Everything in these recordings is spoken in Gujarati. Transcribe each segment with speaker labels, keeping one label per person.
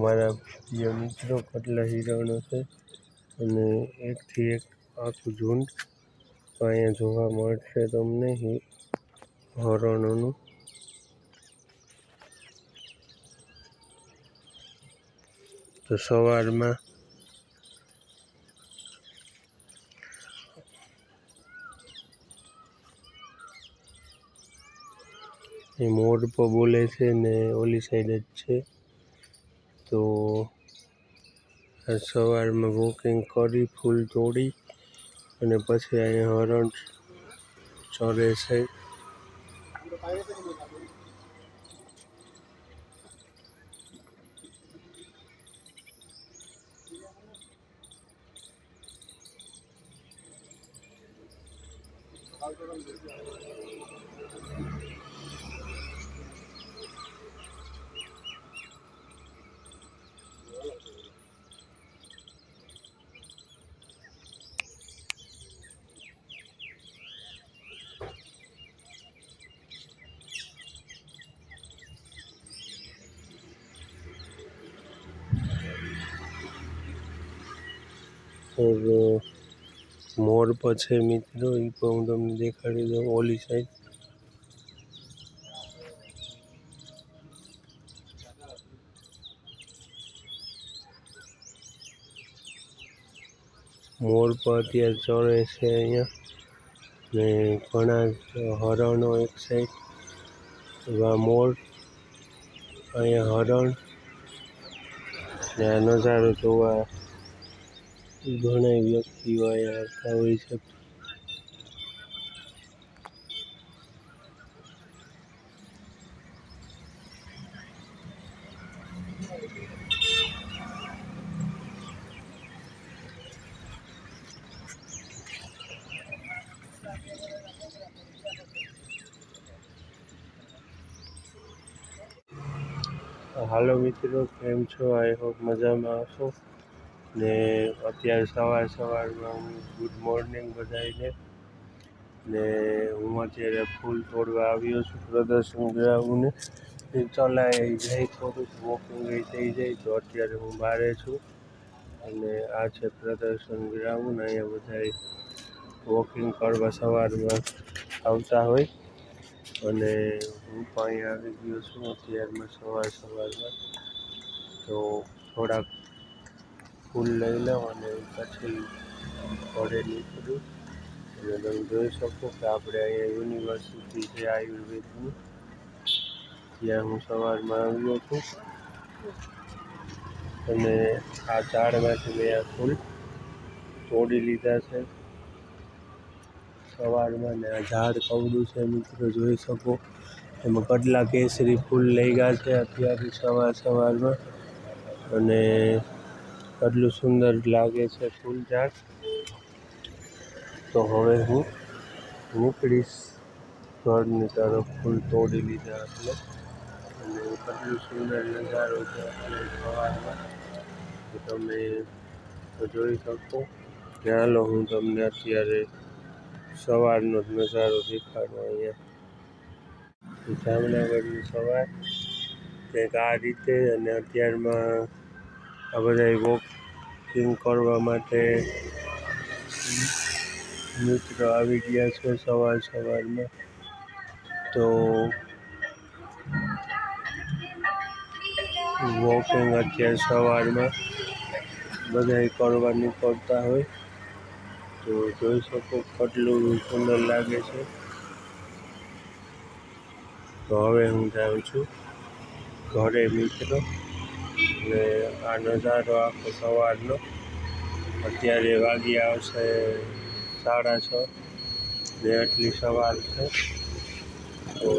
Speaker 1: મારા પ્રિય મિત્રો કેટલા હિરણો છે અને એકથી એક આખું ઝુંડ અહીંયા જોવા મળશે તમને હરણોનું. તો સવારમાં એ મોર પર બોલે છે ને ઓલી સાઈડ જ છે. તો આ સવારમાં વોકિંગ કરી ફૂલ તોડી અને પછી અહીંયા હરણ ચરે છે ઓર મોર પર છે મિત્રો એ પણ હું તમને દેખાડી દઉં, ઓલી સાઈડ મોર પર અત્યારે ચરે છે અહીંયા. ને ઘણા હરણો એક સાઈડ એવા મોર, અહીંયા હરણ. ને આ નજારો જોવા ઘણા વ્યક્તિઓ અહીંયા આવતા હોય છે હાલો મિત્રો કેમ છો આઈ હોપ મજામાં હશો ને અત્યારે સવાર સવારમાં હું ગુડ મોર્નિંગ બધાને ને હું અત્યારે ફૂલ તોડવા આવ્યો છું પ્રદર્શન ગ્રાઉન્ડને એ ચલાય જાય થોડુંક વોકિંગ થઈ જાય તો અત્યારે હું બહારે છું. અને આ છે પ્રદર્શન ગ્રાઉન્ડ, અહીંયા બધા વોકિંગ કરવા સવારમાં આવતા હોય. અને હું પણ અહીંયા આવી ગયો છું અત્યારમાં સવાર સવારમાં. તો થોડાક ફૂલ લઈ લઉં અને પછી ઘરે નીકળું. અને તમે જોઈ શકો કે આપણે અહીંયા યુનિવર્સિટી છે આયુર્વેદની. ત્યાં હું સવારમાં આવ્યો છું. અને આ ઝાડમાંથી મેં આ ફૂલ તોડી લીધા છે. સવારમાં ને આ ઝાડ કવડું છે મિત્રો, જોઈ શકો. એમાં કેટલા કેસરી ફૂલ લઈ ગયા છે અત્યારે સવાર સવારમાં અને કેટલું સુંદર લાગે છે ફૂલ ઝાડ તો હવે હું નીકળીશ ઘરની તરફ ફૂલ તોડી લીધા એટલે. અને કેટલું સુંદર નજારો છે આપણે સવારમાં. તમે જોઈ શકો. ત્યાં હાલો હું તમને અત્યારે સવારનો જ નજારો દેખાડો અહીંયા. જામનગરની સવાર. કંઈક આ રીતે અને અત્યારમાં આ બધા વોકિંગ કરવા માટે મિત્રો આવી ગયા છે સવાર સવારમાં. તો વોકિંગ અત્યારે સવારમાં બધા કરવા નીકળતા હોય. તો જોઈ શકો કેટલું સુંદર લાગે છે. તો હવે હું જાઉં છું ઘરે મિત્રો. ને આ નજારો આખો સવારનો. અત્યારે વાગી આવશે સાડા છ. ને આટલી સવાર છે. તો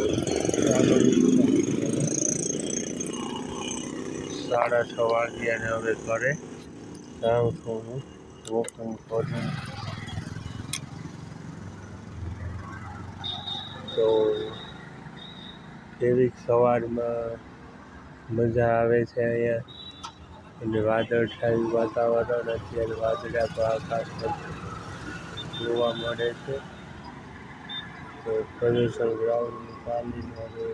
Speaker 1: સાડા છ વાગ્યા ને હવે ઘરે જાઉં છું હું વોકિંગ કરું તો કેવી સવારમાં મજા આવે છે અહીંયા. એની વાદળ થાય વાતાવરણ, અત્યારે વાદળા તો આકાશ જોવા મળે છે. તો પ્રદૂષણ ગ્રાઉન્ડ પાણી હવે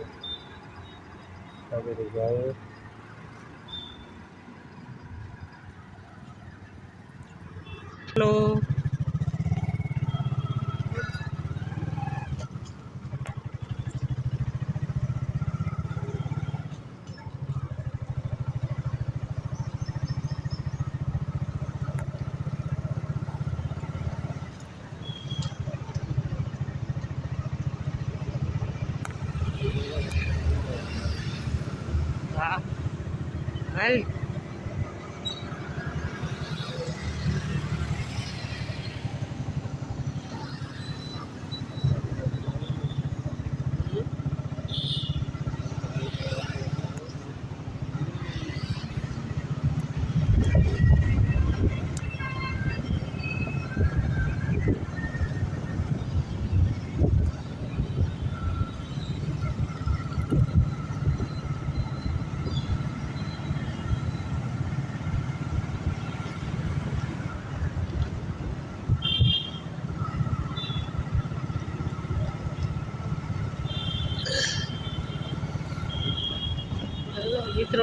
Speaker 1: આગળ જાઓ.
Speaker 2: Hello Mahal.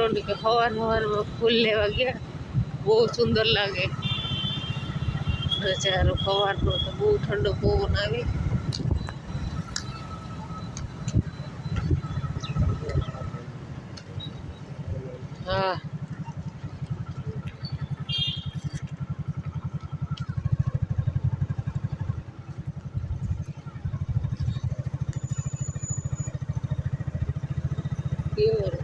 Speaker 2: મિત્રોને કે સવાર સવારમાં ફૂલ લેવા ગયા બહુ સુંદર લાગે નજારો સવારનો તો બહુ ઠંડો પવન આવે હા પ્યોર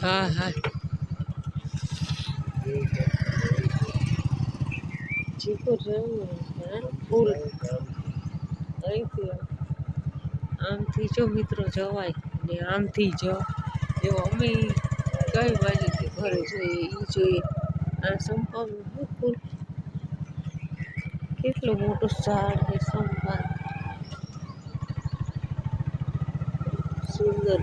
Speaker 2: હા હા ચીકુ જવું હા ફૂલ અહીંથી આમથી જો મિત્રો જવાય ને આમથી જો જો અમે કઈ બાજુથી ઘરે જોઈએ એ જોઈએ આ સંપાનું શું ફૂલ કેટલું મોટું ઝાડ છે સંપા સુંદર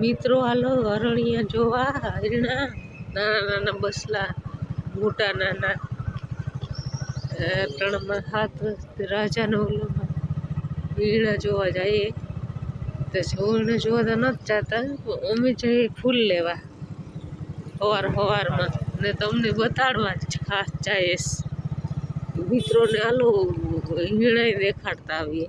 Speaker 2: મિત્રો હાલો હરણિયા જોવા હરણા નાના નાના બસલા મોટા નાના અ, ત્રણમાં હાથ રાજાનો ઓલો વીણા જોવા જઈએ તો જોઈને જોવા તો નથી જતા પણ અમે જઈએ ફૂલ લેવા સવાર સવારમાં ને તમને બતાડવા જ ખાસ જઈશ મિત્રોને હાલો વીણાય દેખાડતા આવીએ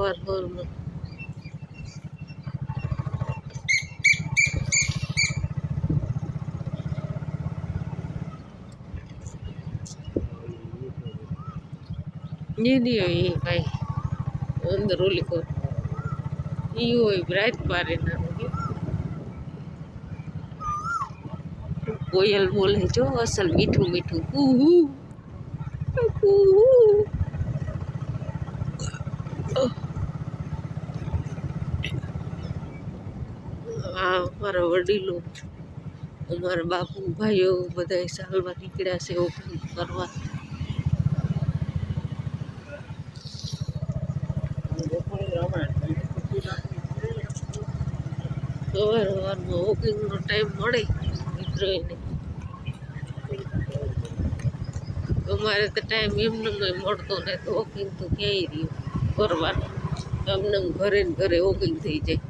Speaker 2: और hurma. ये दियो ये भाई, अंदर लिखो ये हुई ब्राइट पारे ना कोयल बोल है जो, असल मीठू मीठू મારા વડીલો અમારા બાપુ, ભાઈઓ બધા સાલમાં નીકળ્યા છે ઓપનિંગ કરવા. સવાર વોકિંગનો ટાઈમ મળે મિત્રોને અમારે તો ટાઈમ એમને મળતો ને તો વોકિંગ તો ક્યાંય રહ્યું? કરવાનું અમને ઘરે ઘરે વોકિંગ થઈ જાય.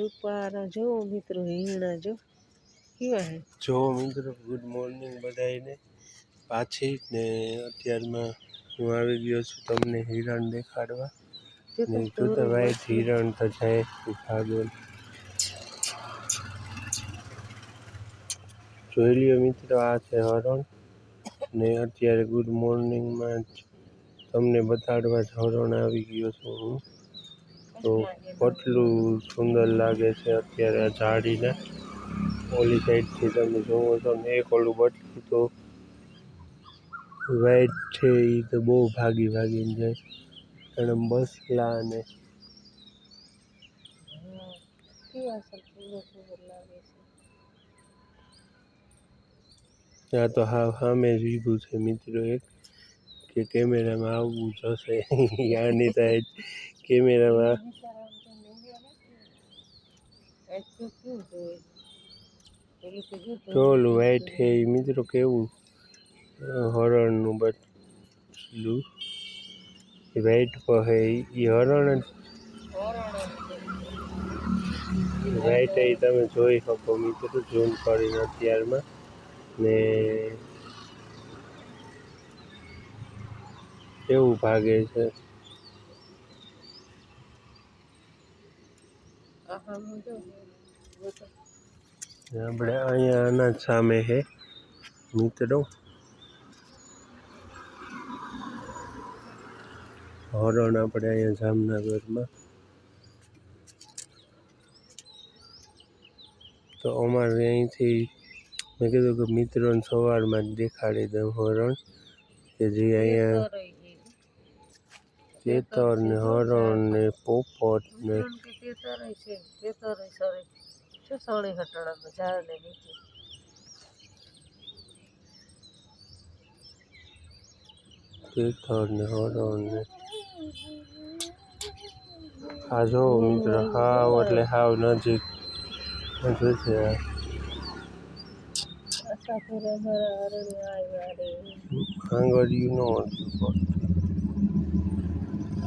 Speaker 2: રૂપારા જો મિત્રો ઈણા જો. કેવા હે?
Speaker 1: જો મિત્રો ગુડ મોર્નિંગ બધાને પાછી ને અત્યારમાં હું આવી ગયો છું તમને હિરણ દેખાડવા. ને
Speaker 2: તું
Speaker 1: તો વાઈટ હિરણ તો છે ભાગોલ જોઈ લ્યો મિત્રો આ છે હરણ. ને અત્યારે ગુડ મોર્નિંગમાં જ તમને બતાડવા જ હરણ આવી ગયો છું હું. તો કેટલું સુંદર લાગે છે અત્યારે આ ઝાડીને. ઓલી સાઈડથી તમે જોવો છો ને, એક ઓલું બટલું તો વાઈટ છે એ તો બહુ ભાગી ભાગીને જાય. અને બસલા અને આ તો હા, સામે જ ઊભું છે મિત્રો એક, કે કેમેરામાં આવવું જશે તો આજ કેમેરામાં ટોલ છે એ મિત્રો કેવું? હરણનું બટલું પર છે એ હરણ જ. વાઈટ એ તમે જોઈ શકો મિત્રો ઝૂમ કરીને અત્યારમાં. ને કેવું ભાગે છે. આપણે અહીંયા આના સામે છે મિત્રો હરણ આપણે અહીંયા જામનગરમાં. તો અમારે અહીંથી મેં કીધું કે મિત્રોને સવારમાં જ દેખાડી દઉં હરણ, કે જે અહીંયા ચેતર ને હરણ ને પોપટ ને
Speaker 2: સણે હટાણા ઝાડ ને નીચે
Speaker 1: ચેતર ને હરણ ને આ જો મિત્ર હાવ એટલે હાવ નજીક નજીક છે આ.
Speaker 2: આશાપુર અમારા હરણે આવ્યા રે
Speaker 1: આંગળીયું નો હતું
Speaker 2: ફૂલ તોડે છે મસલા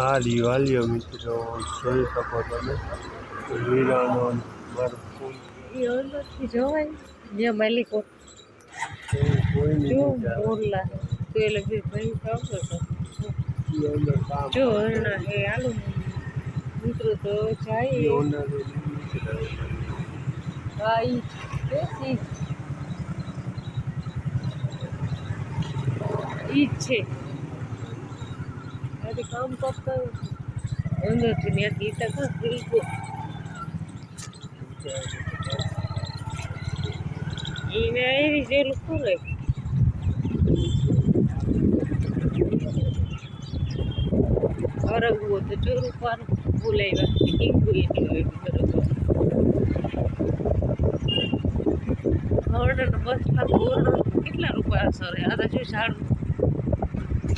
Speaker 1: હા દિવાલીઓ મિત્રો જોઈ શકો તમે. હીરાનો મારું
Speaker 2: જવાય જ્યાં માલિકો
Speaker 1: કોઈ
Speaker 2: જો
Speaker 1: નહીં.
Speaker 2: મોરલા તો એ લગી ભાઈ આવતો જો હરણા હે આલુ મિત્રો તો જાય. હા ઈ ઈ જ છે. આજે કામ કરતા અંદરથી મેં ગીતા કા બિલકુલ એને એવી જેલું ખોલે અરગવો તો ચોરું પાર બોલાવ્યા હિંગુ એની હોય બરોબર હવડન બસ ના ગોરણ કેટલા રૂપિયા સરે આ તો જો ઝાડ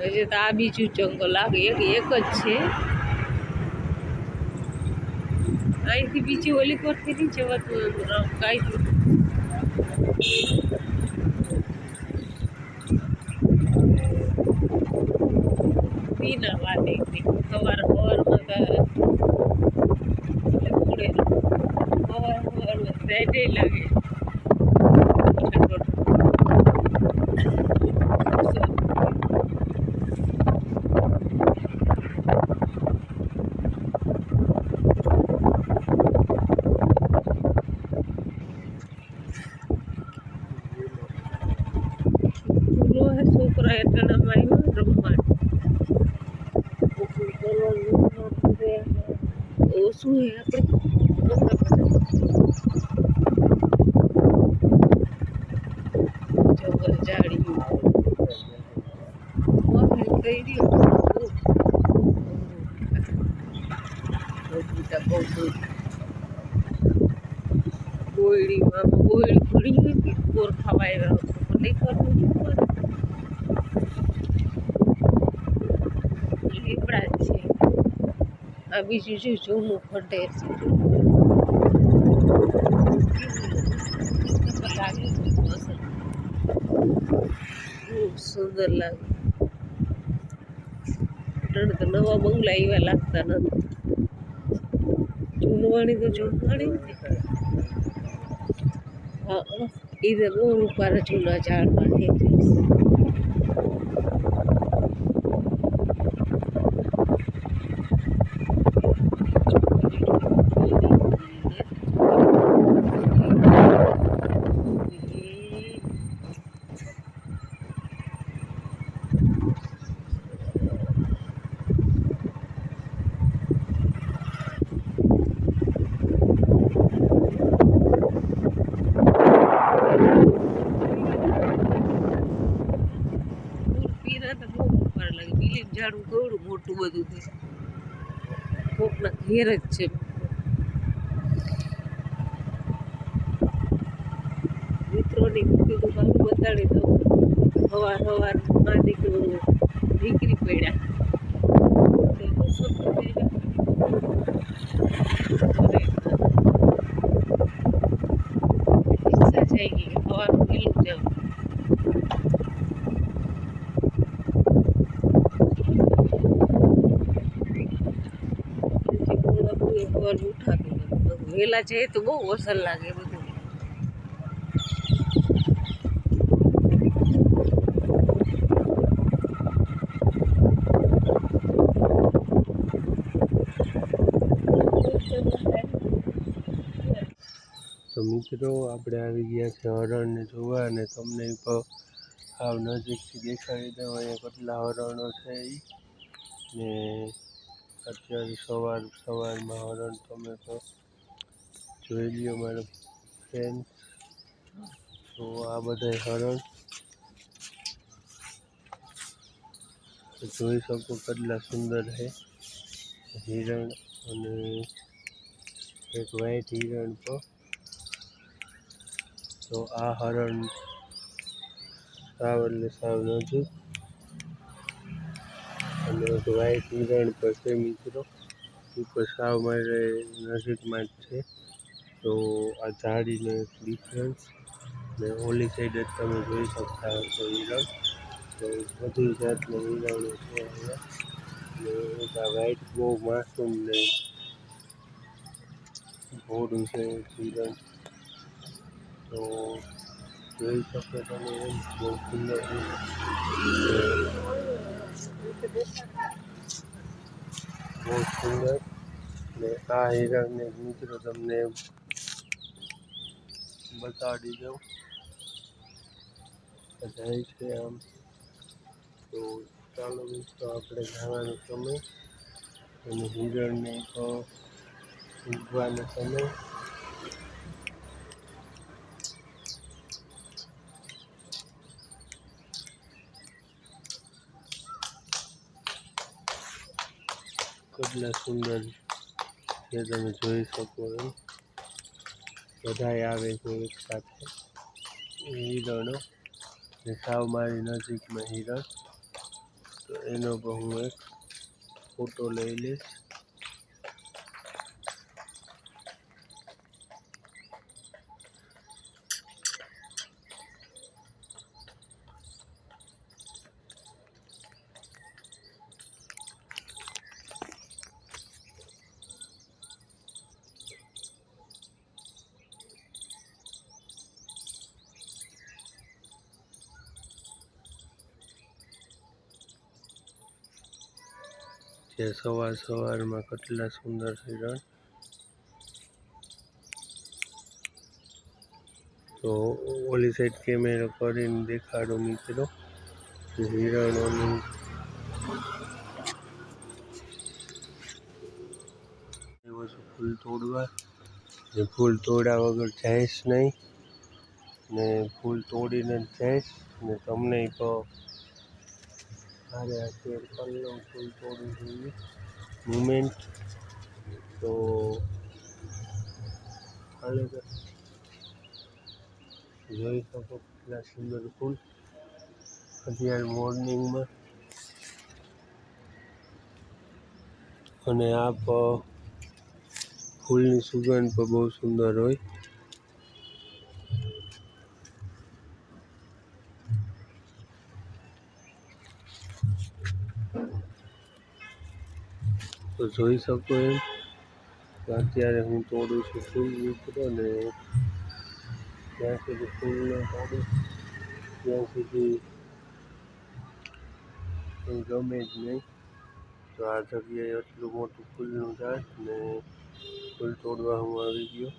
Speaker 2: હજી તો આ બીજું જંગલ લાગે એક એક જ છે અહીંથી બીજી ઓલી કોરથી નહીં જવાતું અંદર આમ કાંઈ પીના વાટે સવાર સવારમાં તો મોડે સવાર સવારમાં સાઈડે લાગે બહુ દૂર ગોયડીમાં ગોયડી પડી ગઈ હતી નહીં કરવું લીમડા જ છે આ બીજું શું જૂનું ફટે છે સુંદર લાગે નવા બંગલા એવા લાગતા નથી. જૂનવાણી તો જૂનવાણી જ ને. હા એ તો બહુ રૂપારા જૂના ઝાડમાં પીરા તો બહુ ઉપર લાગે બીલી કેવડું મોટું બધું છે? કોકના ઘેર જ છે. મિત્રોની મૂકી દુકાન બતાડી દઉં સવાર સવારમાં દીકરો દીકરી પડ્યા તો બસો ઈચ્છા થઈ ગઈ સવારનું પેલું જાઉં વેલા છે તો બહુ અસર લાગે બધું.
Speaker 1: તો મિત્રો, આપણે આવી ગયા છે હરણને જોવા અને તમને આ નજીકથી દેખાડી દઉં. અહીંયા કેટલા હરણો છે ને અત્યારે સવાર સવારમાં હરણ તમે તો જોઈ લ્યો મારો ફ્રેન્ડ તો આ બધા હરણ તો જોઈ શકો કેટલા સુંદર છે હિરણ અને એક વ્હાઈટ હિરણ તો તો આ હરણ સાવ એટલે સાવ નજીક અને એક વ્હાઈટ હિરણ પર છે મિત્રો ઉપર સાવ મારે નજીકમાં જ છે તો આ ઝાડીનો એક ડિફરન્સ ને ઓલી સાઈડ જ તમે જોઈ શકતા હશો હિરણ તો બધી જાતના હિરણો છે અહીંયા ને એક આ વ્હાઈટ બહુ માસૂમ ને ઘોડું છે એક હિરણ તો જોઈ શકો તમે એમ બહુ સુંદર છે. બહુ સુંદર ને આ હિરણને મિત્રો તમને બતાડી દઉં જાય છે આમ તો ચાલો મિત્રો આપણે જવાનો સમય અને હિરણને તો ઊંઘવાનો સમય કેટલા સુંદર છે તમે જોઈ શકો એમ બધાય આવે છે એક સાથે. હિરણો ને સાવ મારી નજીકમાં હિરણ તો એનો પણ હું એક ફોટો લઈ લઈશ. જે સવાર સવારમાં કેટલા સુંદર હિરણ. તો ઓલી સાઈડ કેમેરો કરીને દેખાડો મિત્રો. હિરણોનું ફૂલ તોડવા. ને ફૂલ તોડ્યા વગર જઈશ નહીં. ને ફૂલ તોડીને જઈશ. ને તમને તો મારે શેર કરી લઉં તોડવું જોઈએ મુમેન્ટ તો હાલે જોઈ શકો કેટલા સુંદર ફૂલ. અત્યારે મોર્નિંગમાં. અને આ ફૂલની સુગંધ પણ બહુ સુંદર હોય. તો જોઈ શકો એમ અત્યારે હું તોડું છું ફૂલ મિત્રો ને ત્યાં સુધી ફૂલ ન તોડું. ત્યાં સુધી ગમે જ નહીં. તો આ જગ્યાએ એટલું મોટું ફૂલનું ઝાડ ને ફૂલ તોડવા હું આવી ગયો.